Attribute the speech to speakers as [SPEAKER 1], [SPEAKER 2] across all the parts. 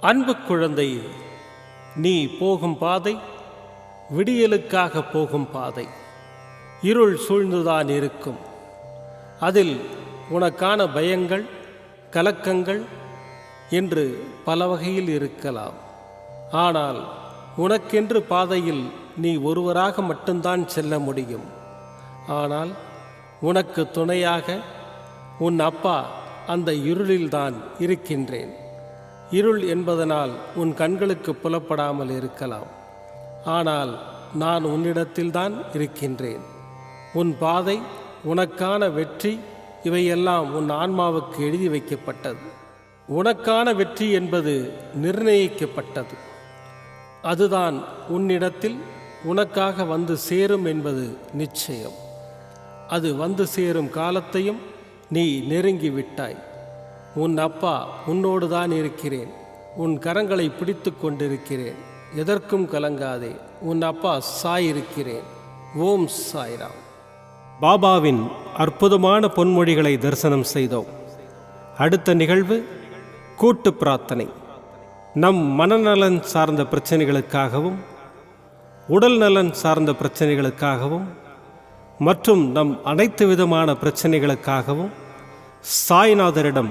[SPEAKER 1] அன்பு குழந்தை நீ போகும் பாதை விடியலுக்காக போகும் பாதை. இருள் சூழ்ந்துதான் இருக்கும். அதில் உனக்கான பயங்கள் கலக்கங்கள் என்று பல வகையில் இருக்கலாம். ஆனால் உனக்கென்று பாதையில் நீ ஒருவராக மட்டும்தான் செல்ல முடியும். ஆனால் உனக்கு துணையாக உன் அப்பா அந்த இருளில்தான் இருக்கின்றேன். இருள் என்பதனால் உன் கண்களுக்கு புலப்படாமல் இருக்கலாம். ஆனால் நான் உன்னிடத்தில்தான் இருக்கின்றேன். உன் பாதை உனக்கான வெற்றி இவையெல்லாம் உன் ஆன்மாவுக்கு எழுதி வைக்கப்பட்டது. உனக்கான வெற்றி என்பது நிர்ணயிக்கப்பட்டது. அதுதான் உன்னிடத்தில் உனக்காக வந்து சேரும் என்பது நிச்சயம். அது வந்து சேரும் காலத்தையும் நீ நெருங்கி விட்டாய் உன் அப்பா உன்னோடு தான் இருக்கிறேன். உன் கரங்களை பிடித்து கொண்டிருக்கிறேன். எதற்கும் கலங்காதே. உன் அப்பா சாயிருக்கிறேன். ஓம் சாய்ராம். பாபாவின் அற்புதமான பொன்மொழிகளை தரிசனம் செய்தோம். அடுத்த நிகழ்வு கூட்டு பிரார்த்தனை. நம் மனநலன் சார்ந்த பிரச்சனைகளுக்காகவும் உடல் நலன் சார்ந்த பிரச்சனைகளுக்காகவும் மற்றும் நம் அனைத்து விதமான பிரச்சனைகளுக்காகவும் சாய்நாதரிடம்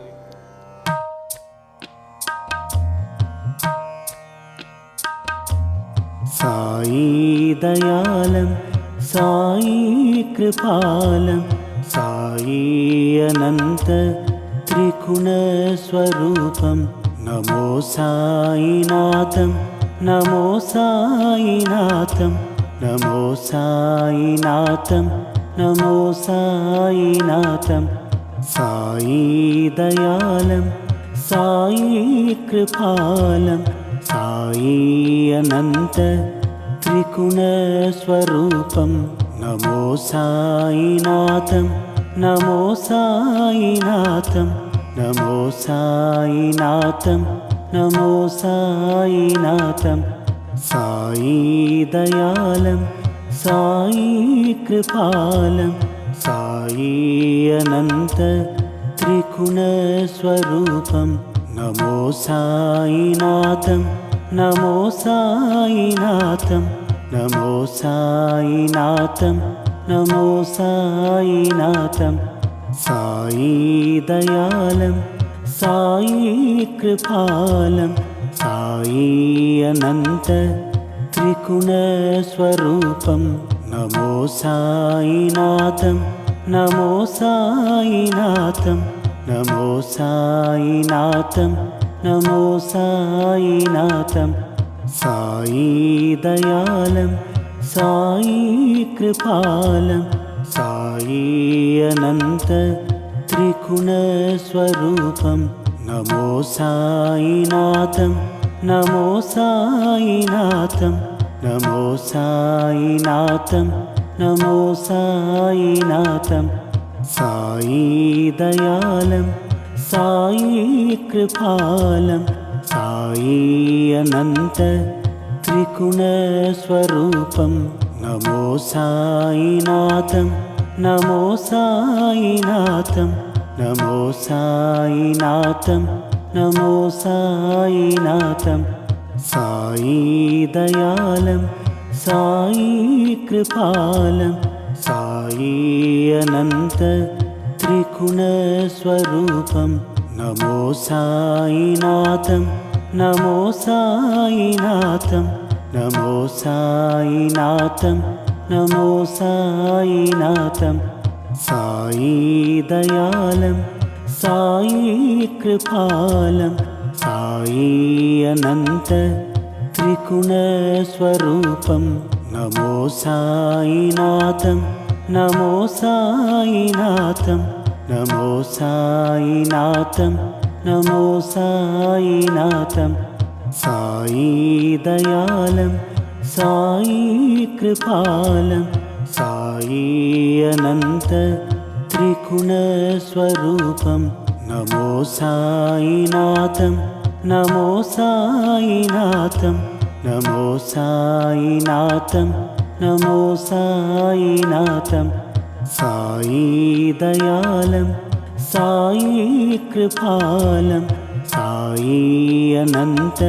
[SPEAKER 2] സായി ദയാലം സായി കൃപാലം സായി അനന്ത ത്രിഗുണസ്വരൂപം നമോ സായിനാഥം നമോ സായിനാഥം നമോ സായിനാഥം നമോ സായിനാഥം സായി ദയാലം സായി കൃപാലം സായി അനന്ത అనంత త్రిగుణస్వరూపం నమో సాయినాథం నమో సాయినాథం నమో సాయినాథం నమో సాయినాథం సాయి దయాళం సాయి కృపాలం సాయి అనంత త్రిగుణస్వరూపం నమో సాయినాథం నమో సాయినాథం నమో సాయినాథం నమో సాయినాథం. సాయి దయాళం సాయి కృపాలం సాయి అనంత త్రిగుణస్వరూపం నమో సాయినాథం నమో సాయినాథం నమో సాయినాథం. നമോ സായിനാഥം സായി ദയാലം സായി കൃപാലം സായി അനന്ത ത്രിഗുണസ്വരൂപം നമോ സായിനാഥം നമോ സായിനാഥം നമോ സായിനാഥം നമോ സായിനാഥം സായി ദയാലം साई कृपालं साई अनन्त त्रिगुणस्वरूपं नमो साईनाथं नमो साईनाथं नमो साईनाथं नमो साईनाथं साई दयालं साई कृपालं साई अनन्त త్రిగుణస్వరూపం. నమో సాయినాథం నమో సాయినాథం నమో సాయినాథం నమో సాయినాథం. సాయి దయాళం సాయి కృపాలం సాయి అనంత త్రిగుణస్వరూపం. నమో సాయినాథం. నమో సాయినాథం నమో సాయినాథం నమో సాయినాథం. సాయి దయాళం సాయి కృపాలం సాయి అనంత త్రిగుణస్వరూపం నమో సాయినాథం నమో సాయినాథం నమో సాయినాథం. നമോ സായിനാഥം സായി ദയാലം സായി കൃപാലം സായി അനന്ത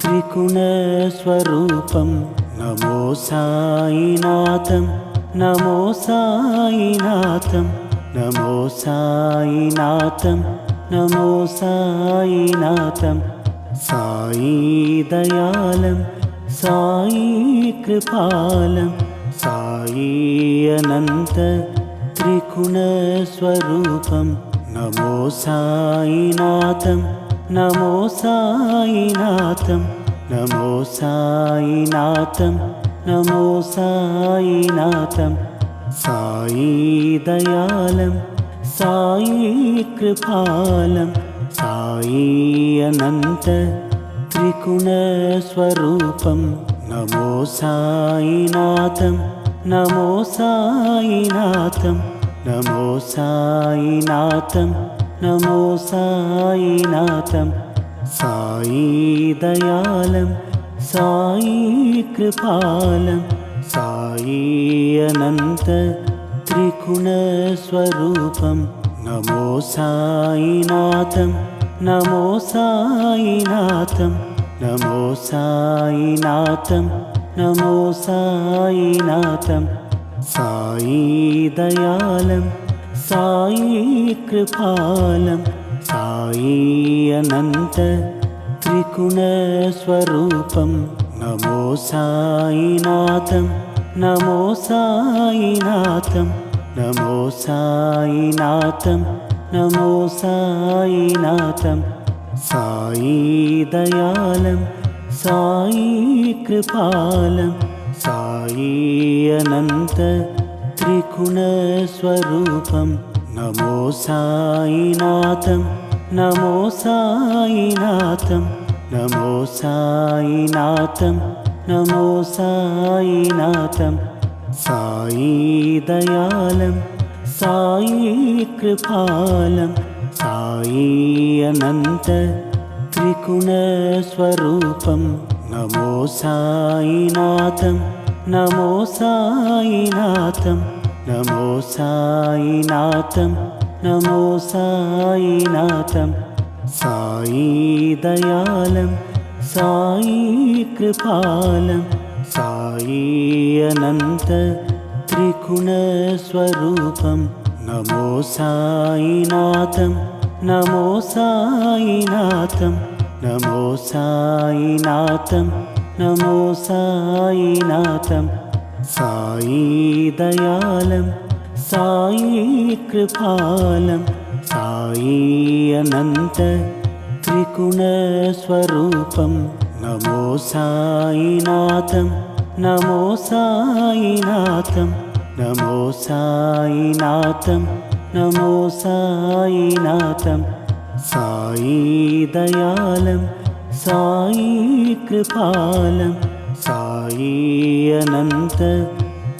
[SPEAKER 2] त्रिगुणस्वरूपं नमो साईनाथं नमो साईनाथं नमो साईनाथं नमो साईनाथं साई दयालं साई कृपालं साई अनन्त त्रिगुणस्वरूपं नमो साईनाथं नमो साईनाथं नमो साईनाथं नमो साईनाथं साई दयालं साई कृपालं साई अनन्त త్రిగుణస్వరూపం నమో సాయినాథం నమో సాయినాథం నమో సాయినాథం నమో సాయినాథం. సాయి దయాళం సాయి కృపాలం సాయి అనంత త్రిగుణస్వరూపం నమో సాయినాథం. నమో సాయినాథం నమో సాయినాథం నమో సాయినాథం సాయి దయాళం సాయి కృపాలం సాయి అనంత త్రిగుణస్వరూపం నమో సాయినాథం నమో సాయినాథం నమో సాయినాథం നമോ സായിനാഥം സായി ദയാലം സായി കൃപാലം സായി അനന്ത त्रिगुणस्वरूपं नमो साईनाथं नमो साईनाथं नमो साईनाथं नमो साईनाथं साई दयालम् సాయి కృపాలం సాయి అనంత త్రిగుణస్వరూపం నమో సాయినాథం నమో సాయినాథం నమో సాయినాథం నమో సాయినాథం. సాయి దయాళం సాయి కృపాలం సాయి అనంత త్రిగుణస్వరూపం నమో సాయినాథం నమో సాయినాథం నమో సాయినాథం నమో సాయినాథం. సాయి దయాళం సాయి కృపాలం సాయి అనంత త్రిగుణస్వరూపం. నమో సాయినాథం నమో సాయినాథం. నమో సాయినాథం నమో సాయినాథం. సాయి దయాళం సాయి కృపాలం. సాయి అనంత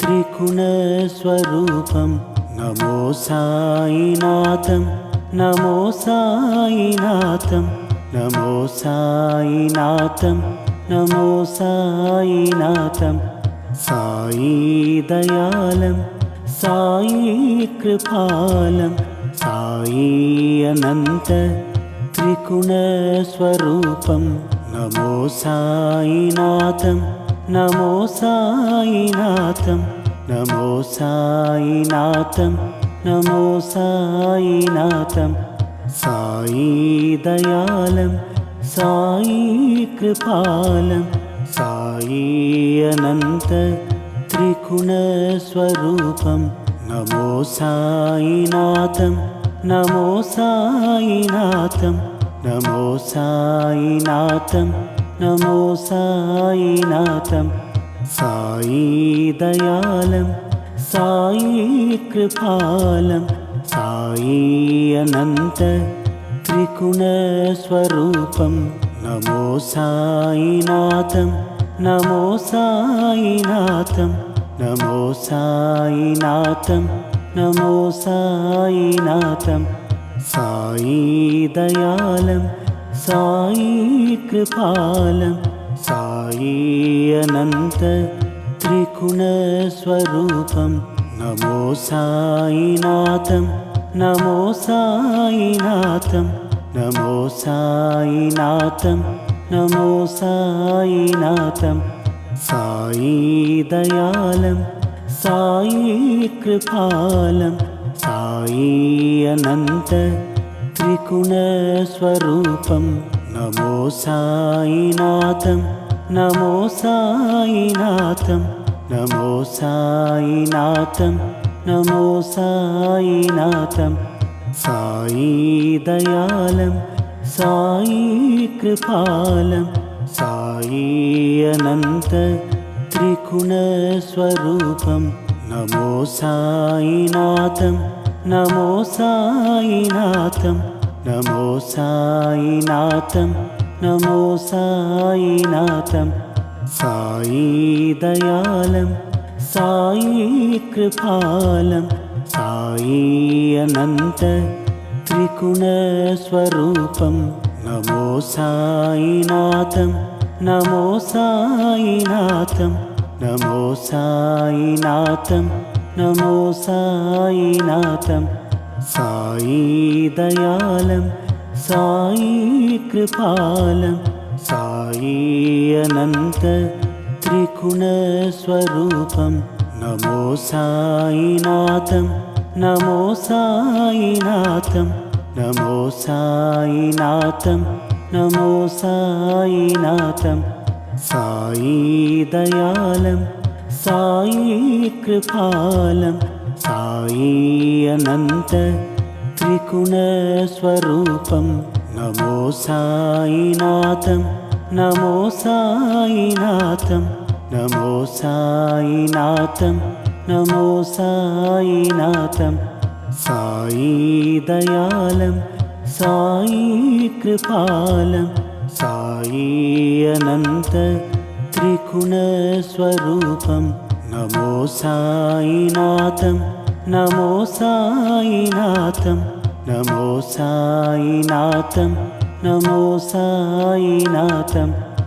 [SPEAKER 2] త్రిగుణస్వరూపం నమో సాయినాథం నమో సాయినాథం. నమో సాయినాథం నమో సాయినాథం. സായി ദയാലം സായി കൃപാലം സായി അനന്ത त्रिगुणस्वरूपं नमो साईनाथं नमो साईनाथं नमो साईनाथं नमो साईनाथं साई दयालं साई कृपालम् సాయి అనంత త్రిగుణస్వరూపం నమో సాయినాథం నమో సాయినాథం నమో సాయినాథం నమో సాయినాథం సాయి దయాళం సాయి కృపాలం సాయి అనంత త్రిగుణస్వరూపం നമോ സായിനാഥം നമോ സായിനാഥം നമോ സായിനാഥം നമോ സായിനാഥം. സായി ദയാലം സായി കൃപാലം സായി അനന്ത त्रिगुणस्वरूपं നമോ साईनाथं നമോ साईनाथम् నమో సాయినాథం నమో సాయినాథం. సాయి దయాళం సాయి కృపాలం. సాయి అనంత త్రిగుణస్వరూపం నమో సాయినాథం నమో సాయినాథం. నమో సాయినాథం నమో సాయినాథం. സായി ദയാലം സായി കൃപാലം സായി അനന്ത त्रिगुणस्वरूपं नमो सायिनाथं नमो सायिनाथं नमो सायिनाथं नमो सायिनाथं सायि दयालं सायि कृपालम् సాయి అనంత త్రిగుణస్వరూపం నమో సాయినాథం నమో సాయినాథం నమో సాయినాథం నమో సాయినాథం. సాయి దయాళం సాయి కృపాలం సాయి అనంత త్రిగుణస్వరూపం నమో సాయినాథం నమో సాయినాథం నమో సాయినాథం నమో సాయినాథం. సాయి దయాళం సాయి కృపాలం సాయి అనంత త్రిగుణ స్వరూపం. నమో సాయినాథం నమో సాయినాథం. నమో సాయినాథం నమో సాయినాథం. సాయి దయాళం సాయి కృపాలం. సాయి అనంత త్రిగుణస్వరూపం నమో సాయినాథం నమో సాయినాథం. నమో సాయినాథం నమో సాయినాథం.